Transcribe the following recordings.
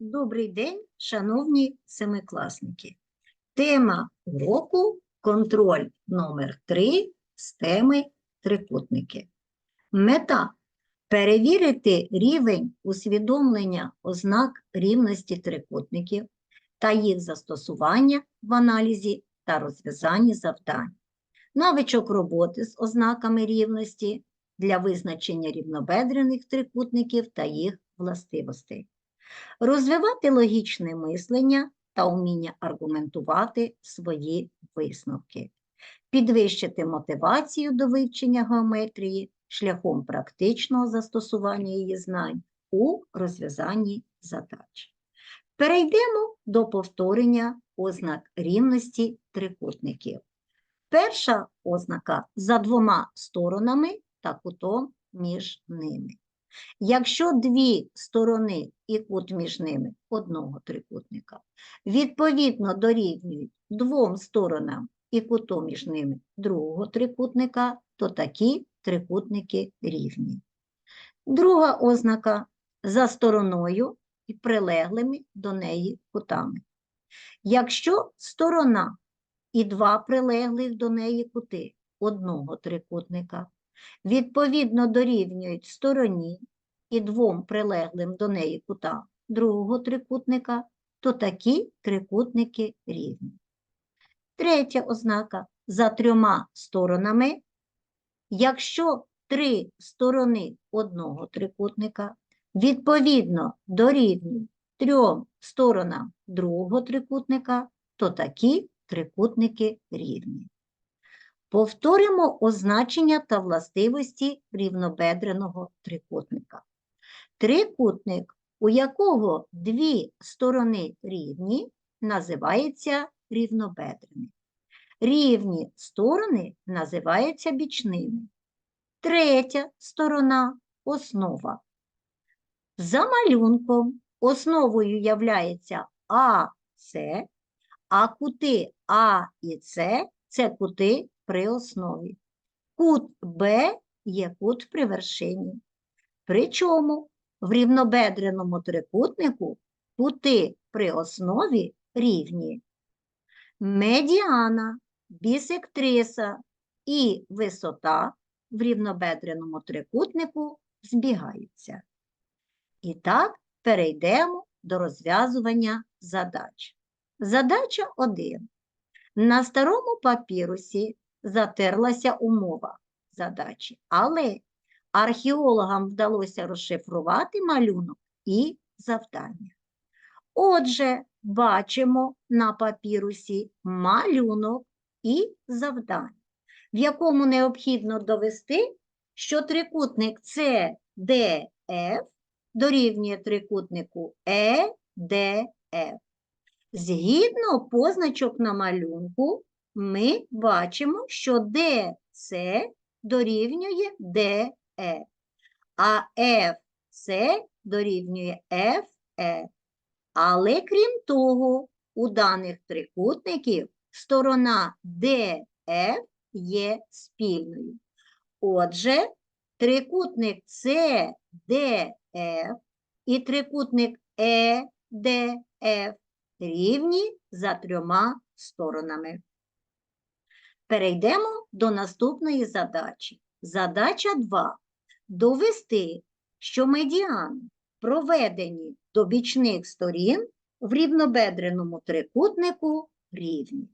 Добрий день, шановні семикласники. Тема уроку контроль номер 3 з теми трикутники. Мета перевірити рівень усвідомлення ознак рівності трикутників та їх застосування в аналізі та розв'язанні завдань. Навичок роботи з ознаками рівності для визначення рівнобедрених трикутників та їх властивостей розвивати логічне мислення та вміння аргументувати свої висновки, підвищити мотивацію до вивчення геометрії шляхом практичного застосування її знань у розв'язанні задач. Перейдемо до повторення ознак рівності трикутників. Перша ознака за двома сторонами та кутом між ними. Якщо дві сторони і кут між ними одного трикутника відповідно дорівнюють двом сторонам і куту між ними другого трикутника, то такі трикутники рівні. Друга ознака за стороною і прилеглими до неї кутами. Якщо сторона і два прилеглих до неї кути одного трикутника відповідно дорівнюють стороні і двом прилеглим до неї кутам другого трикутника, то такі трикутники рівні. Третя ознака за трьома сторонами. Якщо три сторони одного трикутника відповідно дорівнюють трьом сторонам другого трикутника, то такі трикутники рівні. Повторимо означення та властивості рівнобедреного трикутника. Трикутник, у якого дві сторони рівні, називається рівнобедрений. Рівні сторони називаються бічними. Третя сторона основа. За малюнком основою являється АС, а кути А і С це кути при основі. Кут Б є кут при вершині. Причому в рівнобедреному трикутнику кути при основі рівні. Медіана, бісектриса і висота в рівнобедреному трикутнику збігаються. І так, перейдемо до розв'язування задач. Задача 1. На старому папірусі затерлася умова задачі, але археологам вдалося розшифрувати малюнок і завдання. Отже, бачимо на папірусі малюнок і завдання, в якому необхідно довести, що трикутник CDF дорівнює трикутнику EDF. Згідно позначок на малюнку, ми бачимо, що DC дорівнює DE, а FC дорівнює FE. Але крім того, у даних трикутників сторона DF є спільною. Отже, трикутник CDF і трикутник EDF рівні за трьома сторонами. Перейдемо до наступної задачі. Задача 2. Довести, що медіани, проведені до бічних сторін в рівнобедреному трикутнику рівні.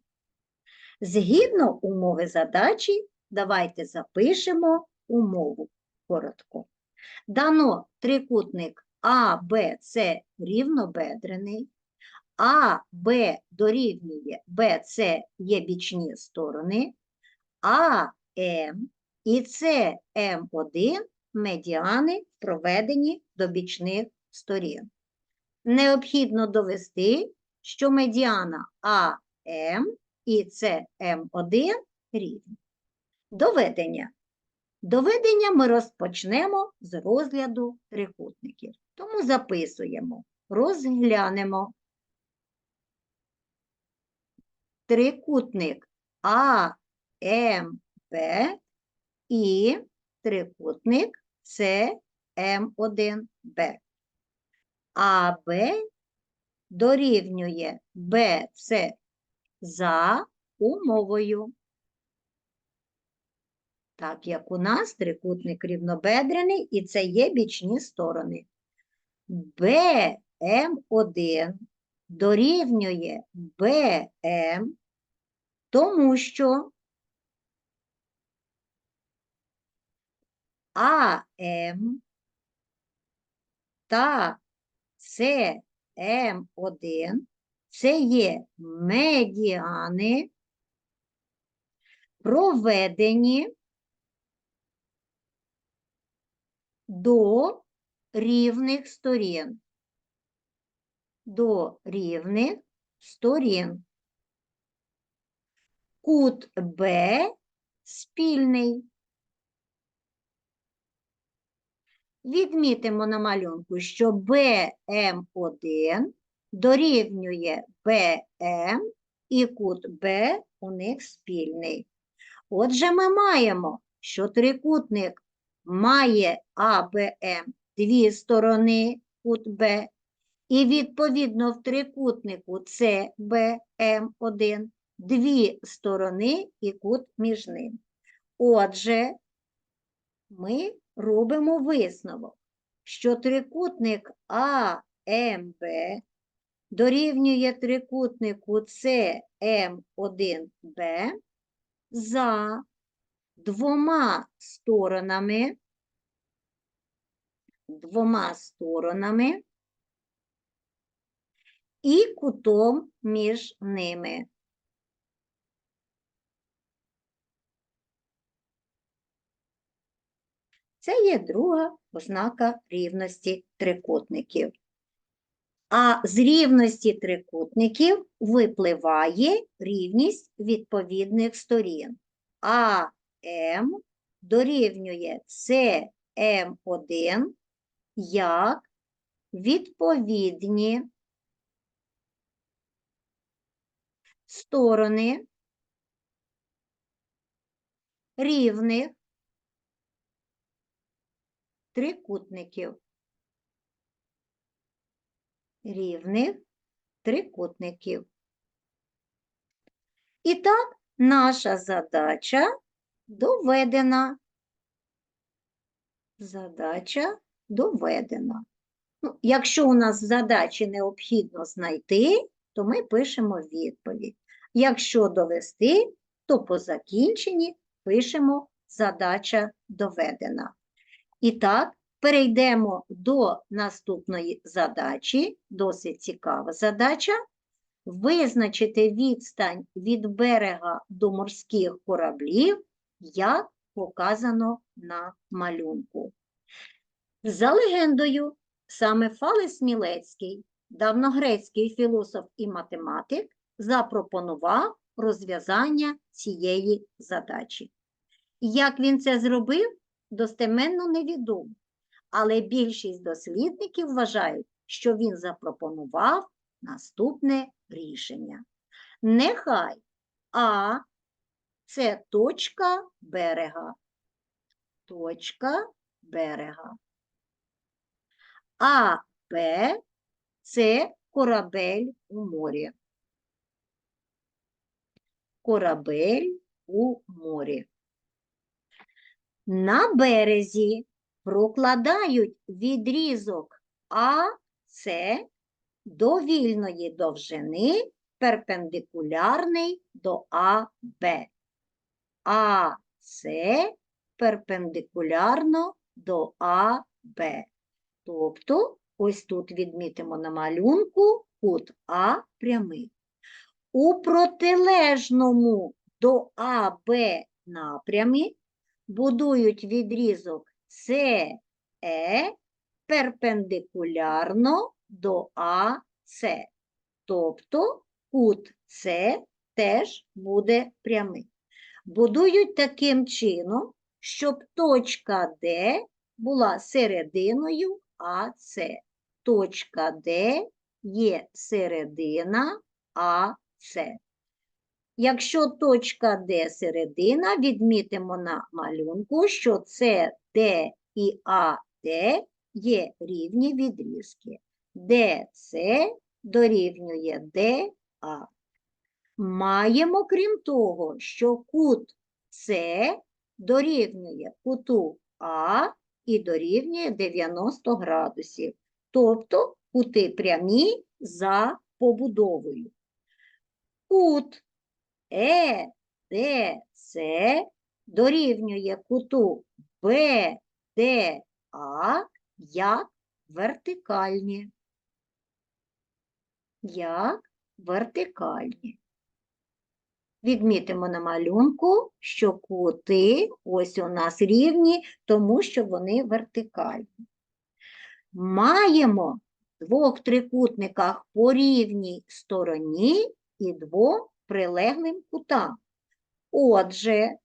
Згідно умови задачі, давайте запишемо умову коротко. Дано трикутник А, Б, С рівнобедрений, а, Б дорівнює Б, С є бічні сторони, А, М і С, М1 медіани проведені до бічних сторін. Необхідно довести, що медіана АМ і СМ1 рівні. Доведення. Доведення ми розпочнемо з розгляду трикутників. Тому записуємо, розглянемо трикутник АМБ і трикутник СМ1Б. АБ дорівнює БЦ за умовою. Так як у нас трикутник рівнобедрений, і це є бічні сторони. БМ1 дорівнює БМ, тому що АМ та СМ1 це є медіани, проведені до рівних сторін. До рівних сторін. Кут Б спільний. Відмітимо на малюнку, що BM1 дорівнює BM і кут Б у них спільний. Отже, ми маємо, що трикутник має АБМ дві сторони кут Б, і відповідно в трикутнику CBM1 дві сторони і кут між ними. Отже, ми робимо висновок, що трикутник АМБ дорівнює трикутнику CM1B за двома сторонами, двома сторонами і кутом між ними. Це є друга ознака рівності трикутників. А з рівності трикутників випливає рівність відповідних сторін. АМ дорівнює СМ1 як відповідні сторони рівних трикутників. Рівних трикутників. І так, наша задача доведена. Задача доведена. Ну, якщо у нас задачі необхідно знайти, то ми пишемо відповідь. Якщо довести, то по закінченні пишемо задача доведена. І так, перейдемо до наступної задачі, досить цікава задача. Визначити відстань від берега до морських кораблів, як показано на малюнку. За легендою, саме Фалес Мілецький, давногрецький філософ і математик, запропонував розв'язання цієї задачі. Як він це зробив, достеменно невідомо, але більшість дослідників вважають, що він запропонував наступне рішення. Нехай А це точка берега. Точка берега. А Б це корабель у морі. Корабель у морі. На березі прокладають відрізок АС до вільної довжини перпендикулярний до АБ. АС перпендикулярно до АБ. Тобто, ось тут відмітимо на малюнку кут А прямий. У протилежному до АБ напрямі будують відрізок СЕ перпендикулярно до АС. Тобто кут С теж буде прямий. Будують таким чином, щоб точка Д була серединою АС. Точка Д є середина АС. Якщо точка Д середина, відмітимо на малюнку, що С, Д і АД є рівні відрізки. ДС дорівнює ДА. Маємо, крім того, що кут С дорівнює куту А і дорівнює 90 градусів. Тобто кути прямі за побудовою. Кут Е, ЕДС дорівнює куту БДА як вертикальні. Як вертикальні. Відмітимо на малюнку, що кути ось у нас рівні, тому що вони вертикальні. Маємо в двох трикутниках по рівній стороні і двом прилеглим кутам. Отже,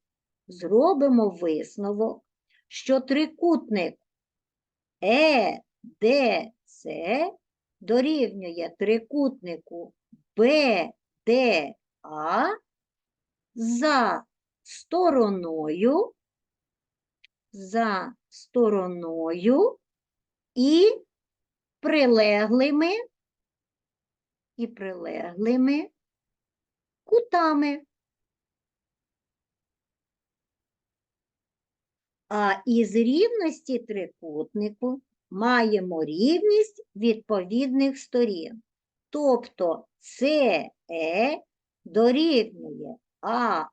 зробимо висновок, що трикутник ЕДС дорівнює трикутнику БДА за стороною, за стороною і прилеглими, і прилеглими кутами. А із рівності трикутнику маємо рівність відповідних сторін. Тобто СЕ дорівнює АБ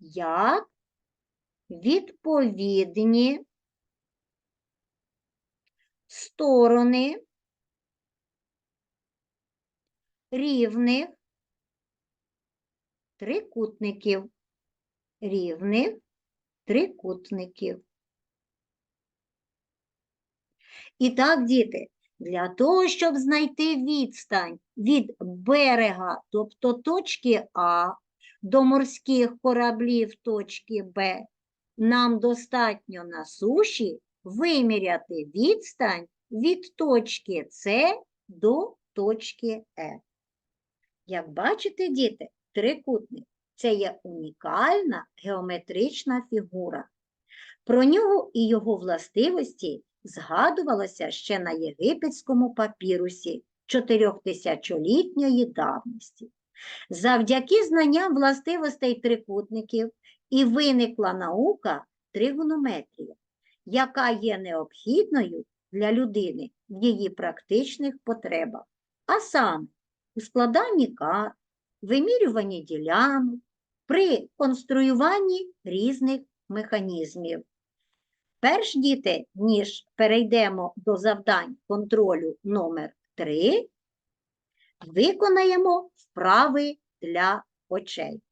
як відповідні сторони рівних трикутників. Рівних трикутників. І так, діти, для того, щоб знайти відстань від берега, тобто точки А, до морських кораблів точки Б, нам достатньо на суші виміряти відстань від точки С до точки Е. Як бачите, діти, трикутник це є унікальна геометрична фігура. Про нього і його властивості згадувалося ще на єгипетському папірусі чотирьохтисячолітньої давності. Завдяки знанням властивостей трикутників і виникла наука тригонометрія, яка є необхідною для людини в її практичних потребах, а саме у складанні карт, вимірюванні ділянок, при конструюванні різних механізмів. Перш діти, ніж перейдемо до завдань контролю номер 3, виконаємо вправи для очей.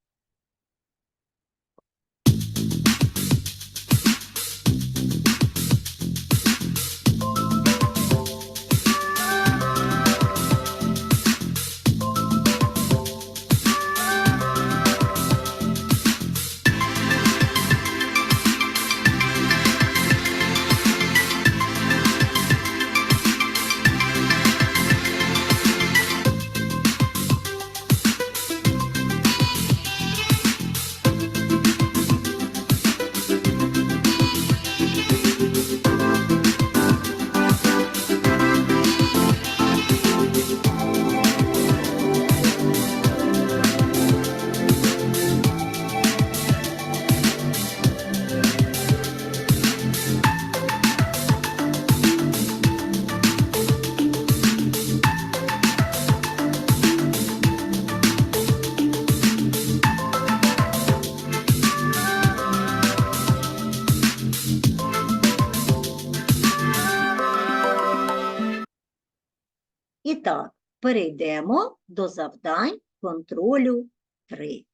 І так, перейдемо до завдань контролю 3.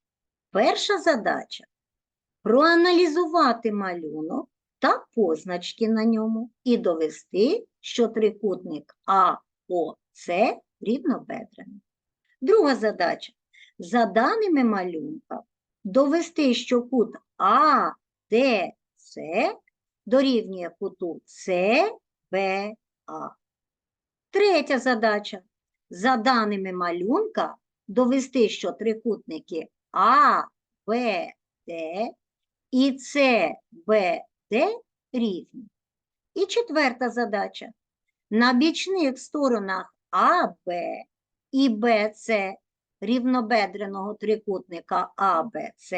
Перша задача проаналізувати малюнок та позначки на ньому і довести, що трикутник АОЦ рівнобедрений. Друга задача за даними малюнка довести, що кут АДЦ дорівнює куту СБА. Третя задача. За даними малюнка, довести, що трикутники А, Б, Д і С, Б, Д рівні. І четверта задача. На бічних сторонах АБ і БЦ рівнобедреного трикутника АБЦ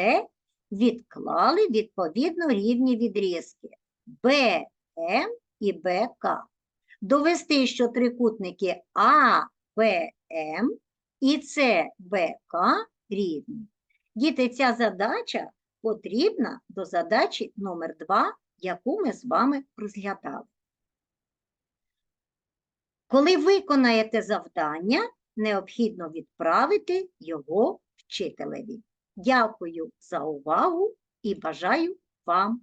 відклали відповідно рівні відрізки БМ і БК. Довести, що трикутники АБМ і ЦБК рівні. Діти, ця задача потрібна до задачі номер 2, яку ми з вами розглядали. Коли виконаєте завдання, необхідно відправити його вчителеві. Дякую за увагу і бажаю вам